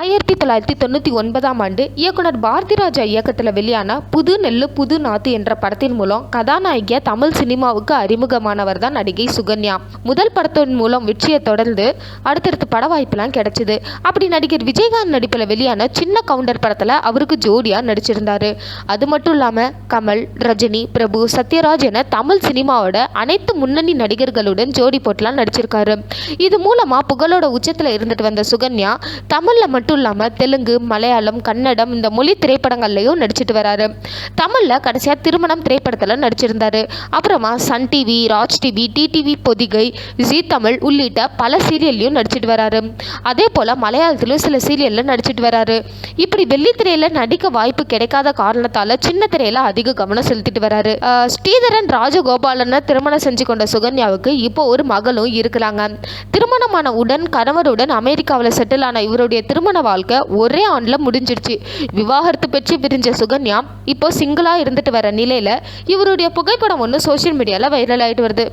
ஆயிரத்தி தொள்ளாயிரத்தி தொண்ணூற்றி ஒன்பதாம் ஆண்டு இயக்குனர் பாரதிராஜா இயக்கத்தில் வெளியான புது நெல்லு புது நாத்து என்ற படத்தின் மூலம் கதாநாயகியா தமிழ் சினிமாவுக்கு அறிமுகமானவர் தான் நடிகை சுகன்யா. முதல் படத்தின் மூலம் வெற்றியை தொடர்ந்து அடுத்தடுத்து பட வாய்ப்புலாம் கிடைச்சிது. அப்படி நடிகர் விஜயகாந்த் நடிப்பில் வெளியான சின்ன கவுண்டர் படத்தில் அவருக்கு ஜோடியாக நடிச்சிருந்தார். அது மட்டும் இல்லாமல் கமல் ரஜினி பிரபு சத்யராஜ் என தமிழ் சினிமாவோட அனைத்து முன்னணி நடிகர்களுடன் ஜோடி போட்டுலாம் நடிச்சிருக்காரு. இது மூலமாக புகழோட உச்சத்தில் இருந்துட்டு வந்த சுகன்யா தமிழில் மட்டும் மட்டும் இல்லாமல் தெலுங்கு மலையாளம் கன்னடம் இந்த மொழி திரைப்படங்கள்லையும் நடிச்சிட்டு வராரு. தமிழில் கடைசியாக திருமணம் திரைப்படத்தில் நடிச்சிருந்தாரு. அப்புறமா சன் டிவி ராஜ் டிவி டிடிவி பொதிகை ஜீ தமிழ் உள்ளிட்ட பல சீரியல்லையும் நடிச்சிட்டு வராரு. அதே போல் மலையாளத்திலும் சில சீரியலில் நடிச்சிட்டு வராரு. இப்படி வெள்ளித்திரையில் நடிக்க வாய்ப்பு கிடைக்காத காரணத்தால் சின்ன திரையில் அதிக கவனம் செலுத்திட்டு வராரு. ஸ்ரீதரன் ராஜகோபாலனை திருமணம் செஞ்சு கொண்ட சுகன்யாவுக்கு இப்போ ஒரு மகளும் இருக்கிறாங்க. திருமணமான உடன் கணவருடன் அமெரிக்காவில் செட்டில் ஆன இவருடைய திருமண வாழ்க்கை ஒரே ஆண்டில் முடிஞ்சிடுச்சு. விவாகரத்து பெற்று பிரிஞ்ச சுகன்யா இப்போ சிங்கிளாக இருந்துட்டு வர நிலையில் இவருடைய புகைப்படம் ஒன்று சோஷியல் மீடியாவில் வைரல் ஆகிட்டு வருது.